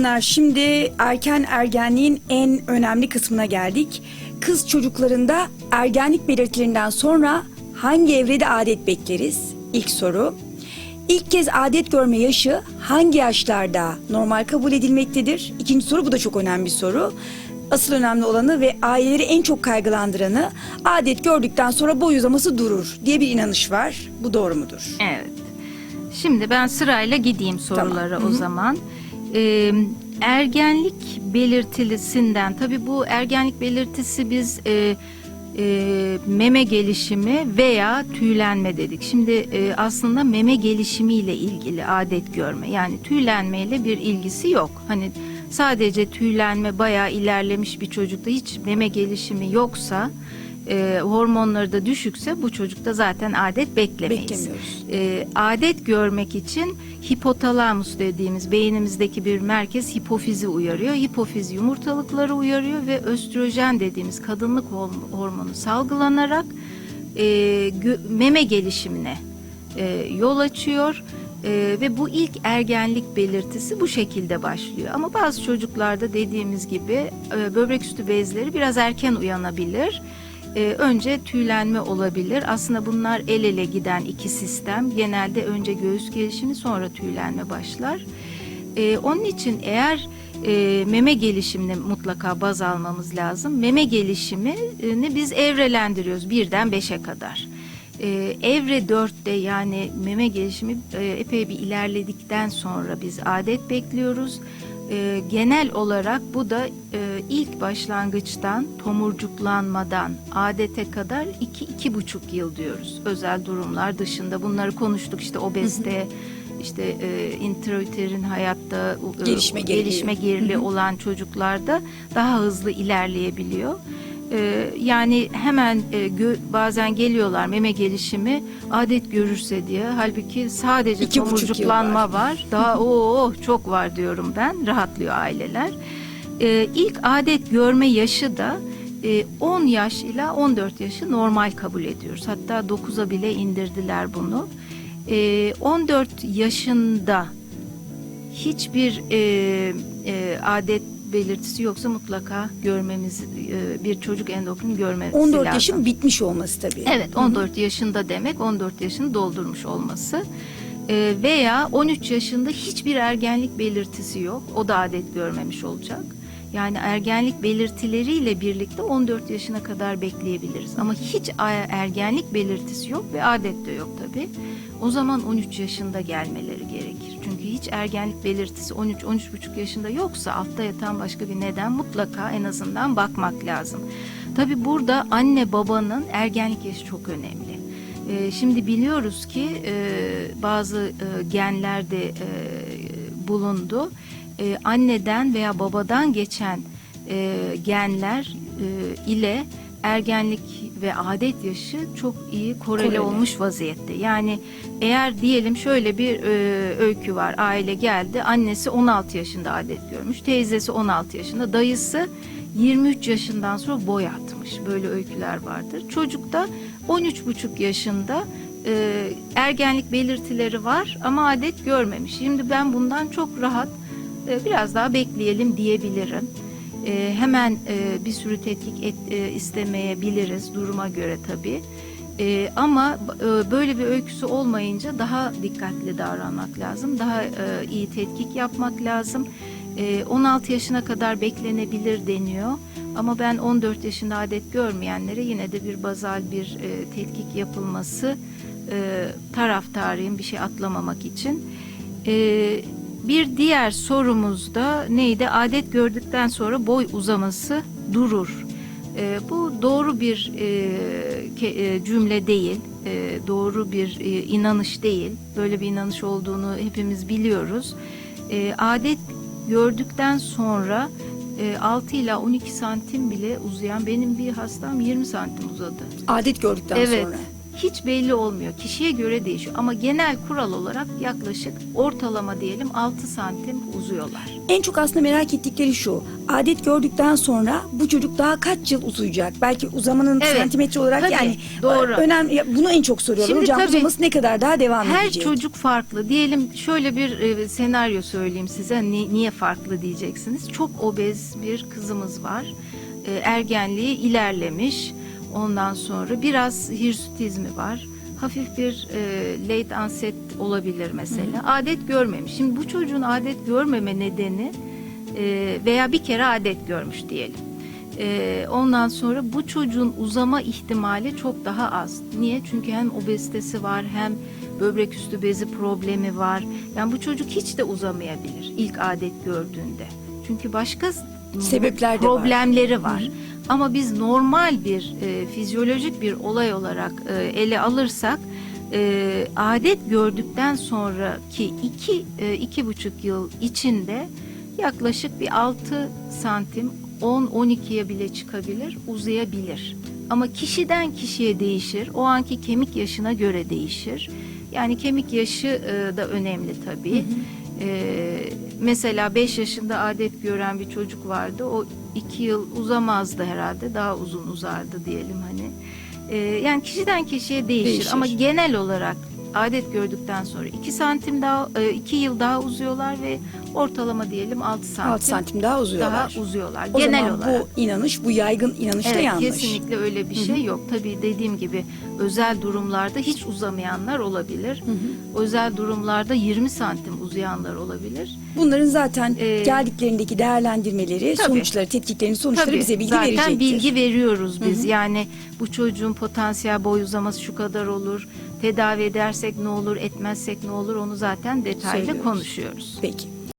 Pınar şimdi erken ergenliğin en önemli kısmına geldik. Kız çocuklarında ergenlik belirtilerinden sonra hangi evrede adet bekleriz? İlk soru. İlk kez adet görme yaşı hangi yaşlarda normal kabul edilmektedir? İkinci soru bu da çok önemli bir soru. Asıl önemli olanı ve aileleri en çok kaygılandıranı adet gördükten sonra boy uzaması durur diye bir inanış var. Bu doğru mudur? Evet. Şimdi ben sırayla gideyim sorulara Tamam. Hı o hı. zaman. Ee, ergenlik belirtilisinden tabii bu ergenlik belirtisi biz e, e, meme gelişimi veya tüylenme dedik. Şimdi e, aslında meme gelişimiyle ilgili adet görme yani tüylenmeyle bir ilgisi yok. Hani sadece tüylenme bayağı ilerlemiş bir çocukta hiç meme gelişimi yoksa e, hormonları da düşükse bu çocukta zaten adet beklemeyiz. Beklemiyoruz. E, adet görmek için hipotalamus dediğimiz beynimizdeki bir merkez hipofizi uyarıyor. Hipofiz yumurtalıkları uyarıyor ve östrojen dediğimiz kadınlık horm- hormonu salgılanarak e, meme gelişimine e, yol açıyor. E, ve bu ilk ergenlik belirtisi bu şekilde başlıyor. Ama bazı çocuklarda dediğimiz gibi e, böbrek üstü bezleri biraz erken uyanabilir. E, önce tüylenme olabilir. Aslında bunlar el ele giden iki sistem. Genelde önce göğüs gelişimi sonra tüylenme başlar. E, onun için eğer e, meme gelişimini mutlaka baz almamız lazım. Meme gelişimini biz evrelendiriyoruz birden beşe kadar. Ee, evre 4'te yani meme gelişimi e, epey bir ilerledikten sonra biz adet bekliyoruz. Ee, genel olarak bu da e, ilk başlangıçtan tomurcuklanmadan adete kadar 2-2,5 yıl diyoruz. Özel durumlar dışında bunları konuştuk işte obezite, işte e, intrauterin hayatta e, Gelişme geriliği. gelişme geriliği olan çocuklarda daha hızlı ilerleyebiliyor. Ee, yani hemen e, gö- bazen geliyorlar meme gelişimi adet görürse diye. Halbuki sadece İki buçuk yıl tomurcuklanma var. Daha o çok var diyorum ben. Rahatlıyor aileler. Ee, ilk adet görme yaşı da e, 10 yaş ila 14 yaşı normal kabul ediyoruz. Hatta 9'a bile indirdiler bunu. Ee, 14 yaşında hiçbir e, e, adet belirtisi yoksa mutlaka görmemiz e, bir çocuk endokrini görmesi 14 lazım. yaşın bitmiş olması tabii. Evet 14 yaşında demek 14 yaşını doldurmuş olması E, veya 13 yaşında hiçbir ergenlik belirtisi yok o da adet görmemiş olacak. Yani ergenlik belirtileriyle birlikte 14 yaşına kadar bekleyebiliriz. Ama hiç ergenlik belirtisi yok ve adet de yok tabii. O zaman 13 yaşında gelmeleri gerekir. Çünkü hiç ergenlik belirtisi 13-13,5 yaşında yoksa altta yatan başka bir neden mutlaka en azından bakmak lazım. Tabii burada anne babanın ergenlik yaşı çok önemli. Ee, şimdi biliyoruz ki e, bazı e, genlerde e, bulundu. E, anneden veya babadan geçen e, genler e, ile ergenlik ve adet yaşı çok iyi korele, Korele. olmuş vaziyette. Yani eğer diyelim şöyle bir e, öykü var. Aile geldi. Annesi 16 yaşında adet görmüş. Teyzesi 16 yaşında. Dayısı 23 yaşından sonra boy atmış. Böyle öyküler vardır. Çocuk da 13,5 yaşında e, ergenlik belirtileri var ama adet görmemiş. Şimdi ben bundan çok rahat biraz daha bekleyelim diyebilirim. E, hemen e, bir sürü tetkik et, e, istemeyebiliriz duruma göre tabii. E, ama e, böyle bir öyküsü olmayınca daha dikkatli davranmak lazım. Daha e, iyi tetkik yapmak lazım. E, 16 yaşına kadar beklenebilir deniyor. Ama ben 14 yaşında adet görmeyenlere yine de bir bazal bir e, tetkik yapılması e, taraftarıyım bir şey atlamamak için. E, bir diğer sorumuz da neydi? Adet gördükten sonra boy uzaması durur. E, bu doğru bir e, e, cümle değil, e, doğru bir e, inanış değil. Böyle bir inanış olduğunu hepimiz biliyoruz. E, adet gördükten sonra e, 6 ila 12 santim bile uzayan benim bir hastam 20 santim uzadı. Adet gördükten Evet. sonra. Hiç belli olmuyor. Kişiye göre değişiyor ama genel kural olarak yaklaşık ortalama diyelim 6 santim uzuyorlar. En çok aslında merak ettikleri şu. Adet gördükten sonra bu çocuk daha kaç yıl uzayacak? Belki uzamanın Evet, santimetre olarak tabii, yani doğru. önemli ya bunu en çok soruyorlar. Şimdi Hocam tabii, uzaması ne kadar daha devam Her edecek? çocuk farklı. Diyelim şöyle bir e, senaryo söyleyeyim size. Ni- niye farklı diyeceksiniz. Çok obez bir kızımız var. E, ergenliği ilerlemiş. Ondan sonra biraz hirsutizmi var. Hafif bir e, late onset olabilir mesela. Adet görmemiş. Şimdi bu çocuğun adet görmeme nedeni e, veya bir kere adet görmüş diyelim. E, ondan sonra bu çocuğun uzama ihtimali çok daha az. Niye? Çünkü hem obezitesi var hem böbrek üstü bezi problemi var. Yani bu çocuk hiç de uzamayabilir ilk adet gördüğünde. Çünkü başka Sebepler de var. problemleri var. Ama biz normal bir e, fizyolojik bir olay olarak e, ele alırsak e, adet gördükten sonraki iki e, iki buçuk yıl içinde yaklaşık bir 6 santim 10-12'ye bile çıkabilir, uzayabilir. Ama kişiden kişiye değişir. O anki kemik yaşına göre değişir. Yani kemik yaşı e, da önemli tabii. E, mesela 5 yaşında adet gören bir çocuk vardı. O 2 yıl uzamazdı herhalde. Daha uzun uzardı diyelim hani. E, yani kişiden kişiye değişir. Değişir. Ama genel olarak adet gördükten sonra 2 santim daha 2 yıl daha uzuyorlar ve ortalama diyelim 6 santim, 6 santim daha uzuyorlar. daha uzuyorlar. o genel zaman olarak. bu inanış, bu yaygın inanış da Evet, yanlış. kesinlikle öyle bir şey yok. Tabii dediğim gibi özel durumlarda hiç uzamayanlar olabilir. Özel durumlarda 20 santim uzayanlar olabilir. Bunların zaten Ee, geldiklerindeki değerlendirmeleri, tabii. sonuçları, tetkiklerin sonuçları Tabii, bize bilgi zaten verecektir. bilgi veriyoruz biz. Yani bu çocuğun potansiyel boy uzaması şu kadar olur. Tedavi edersek ne olur, etmezsek ne olur onu zaten detaylı Söylüyoruz. konuşuyoruz. Peki.